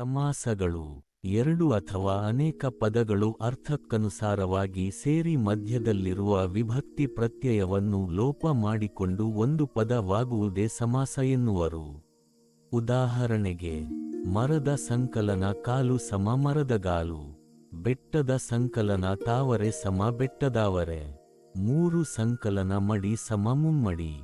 ಸಮಾಸಗಳು ಎರಡು ಅಥವಾ ಅನೇಕ ಪದಗಳು ಅರ್ಥಕ್ಕನುಸಾರವಾಗಿ ಸೇರಿ ಮಧ್ಯದಲ್ಲಿರುವ ವಿಭಕ್ತಿ ಪ್ರತ್ಯಯವನ್ನು ಲೋಪ ಮಾಡಿಕೊಂಡು ಒಂದು ಪದವಾಗುವುದೇ ಸಮಾಸ ಎನ್ನುವರು. ಉದಾಹರಣೆಗೆ, ಮರದ ಸಂಕಲನ ಕಾಲು ಸಮ ಮರದಗಾಲು ಬೆಟ್ಟದ ಸಂಕಲನ ತಾವರೆ ಸಮ ಬೆಟ್ಟದಾವರೆ, ಮೂರು ಸಂಕಲನ ಮಡಿ ಸಮ ಮುಮ್ಮಡಿ.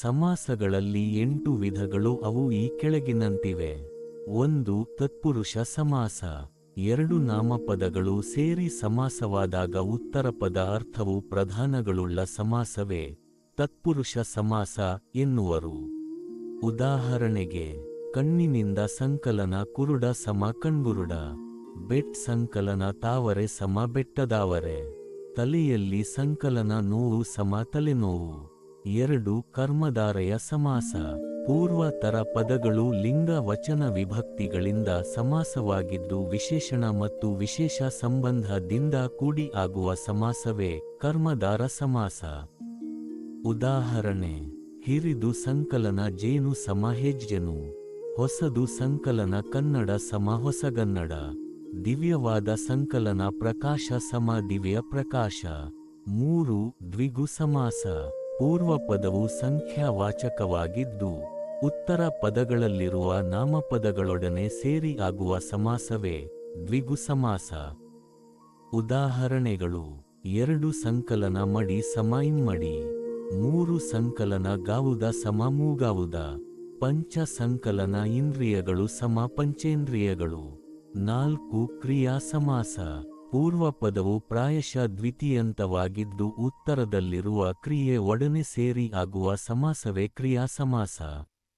ಸಮಾಸಗಳಲ್ಲಿ ಎಂಟು ವಿಧಗಳು ಅವು ಈ ಕೆಳಗಿನಂತಿವೆ. ಒಂದು ತತ್ಪುರುಷ ಸಮಾಸ. ಎರಡು ನಾಮಪದಗಳು ಸೇರಿ ಸಮಾಸವಾದಾಗ ಉತ್ತರ ಪದ ಅರ್ಥವು ಪ್ರಧಾನಗಳುಳ್ಳ ಸಮಾಸವೇ. ತತ್ಪುರುಷ ಸಮಾಸ ಎನ್ನುವರು. ಉದಾಹರಣೆಗೆ, ಕಣ್ಣಿನಿಂದ ಸಂಕಲನ ಕುರುಡ ಸಮ ಕಣ್ಗುರುಡ. ಬೆಟ್ ಸಂಕಲನ ತಾವರೆ ಸಮ ಬೆಟ್ಟದಾವರೆ. ತಲೆಯಲ್ಲಿ ಸಂಕಲನ ನೋವು ಸಮ ತಲೆನೋವು. ಎರಡು ಕರ್ಮಧಾರೆಯ ಸಮಾಸ. ಪೂರ್ವತರ ಪದಗಳು ಲಿಂಗ ವಚನ ವಿಭಕ್ತಿಗಳಿಂದ ಸಮಾಸವಾಗಿದ್ದು ವಿಶೇಷಣ ಮತ್ತು ವಿಶೇಷ ಸಂಬಂಧದಿಂದ ಕೂಡಿ ಆಗುವ ಸಮಾಸವೇ ಕರ್ಮದಾರ ಸಮಾಸ. ಉದಾಹರಣೆ, ಹಿರಿದು ಸಂಕಲನ ಜೇನು ಸಮ ಹೆಜ್ಜೆನು ಹೊಸದು ಸಂಕಲನ ಕನ್ನಡ ಸಮ ಹೊಸಗನ್ನಡ ದಿವ್ಯವಾದ ಸಂಕಲನ ಪ್ರಕಾಶ ಸಮ ದಿವ್ಯ ಪ್ರಕಾಶ, ಮೂರು ದ್ವಿಗು ಸಮಾಸ. ಪೂರ್ವ ಪದವು ಸಂಖ್ಯಾವಾಚಕವಾಗಿದ್ದು, ಉತ್ತರ ಪದಗಳಲ್ಲಿರುವ ನಾಮಪದಗಳೊಡನೆ ಸೇರಿ ಆಗುವ ಸಮಾಸವೇ ದ್ವಿಗು ಸಮಾಸ ಉದಾಹರಣೆಗಳು, ಎರಡು ಸಂಕಲನ ಮಡಿ ಸಮ ಇಮ್ಮಡಿ ಮೂರು ಸಂಕಲನ ಗಾವುದ ಸಮ ಮೂಗಾವುದ ಪಂಚ ಸಂಕಲನ ಇಂದ್ರಿಯಗಳು ಸಮ ಪಂಚೇಂದ್ರಿಯಗಳು ನಾಲ್ಕು ಕ್ರಿಯಾ ಸಮಾಸ ಪೂರ್ವ ಪದವು ಪ್ರಾಯಶಃ ದ್ವಿತೀಯಂತವಾಗಿದ್ದು ಉತ್ತರದಲ್ಲಿರುವ ಕ್ರಿಯೆ ಒಡನೆ ಸೇರಿ ಆಗುವ ಸಮಾಸವೇ ಕ್ರಿಯಾ ಸಮಾಸ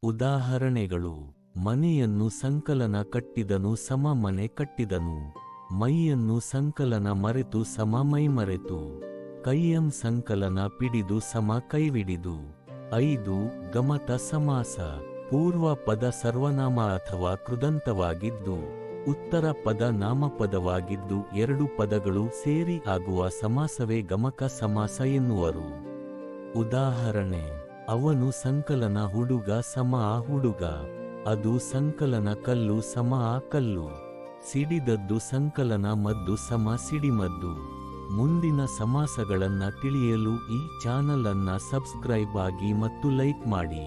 ಉದಾಹರಣೆಗಳು. ಮನೆಯನ್ನು ಸಂಕಲನ ಕಟ್ಟಿದನು ಸಮ ಮನೆ ಕಟ್ಟಿದನು. ಮೈಯನ್ನು ಸಂಕಲನ ಮರೆತು ಸಮ ಮೈ ಮರೆತು. ಕೈಯಂ ಸಂಕಲನ ಪಿಡಿದು ಸಮ ಕೈವಿಡಿದು. ಐದು. ಗಮತ ಸಮಾಸ. ಪೂರ್ವ ಪದ ಸರ್ವನಾಮ ಅಥವಾ ಕೃದಂತವಾಗಿದ್ದು ಉತ್ತರ ಪದ ನಾಮಪದವಾಗಿದ್ದು ಎರಡು ಪದಗಳು ಸೇರಿ ಆಗುವ ಸಮಾಸವೇ ಗಮಕ ಸಮಾಸ ಎನ್ನುವರು. ಉದಾಹರಣೆ, ಅವನು ಸಂಕಲನ ಹುಡುಗ ಸಮ ಆ ಹುಡುಗ, ಅದು ಸಂಕಲನ ಕಲ್ಲು ಸಮ ಆ ಕಲ್ಲು, ಸಿಡಿದದ್ದು ಸಂಕಲನ ಮದ್ದು ಸಮ ಸಿಡಿಮದ್ದು. ಮುಂದಿನ ಸಮಾಸಗಳನ್ನ ತಿಳಿಯಲು ಈ ಚಾನಲ್ ಅನ್ನ ಸಬ್ಸ್ಕ್ರೈಬ್ ಆಗಿ ಮತ್ತು ಲೈಕ್ ಮಾಡಿ.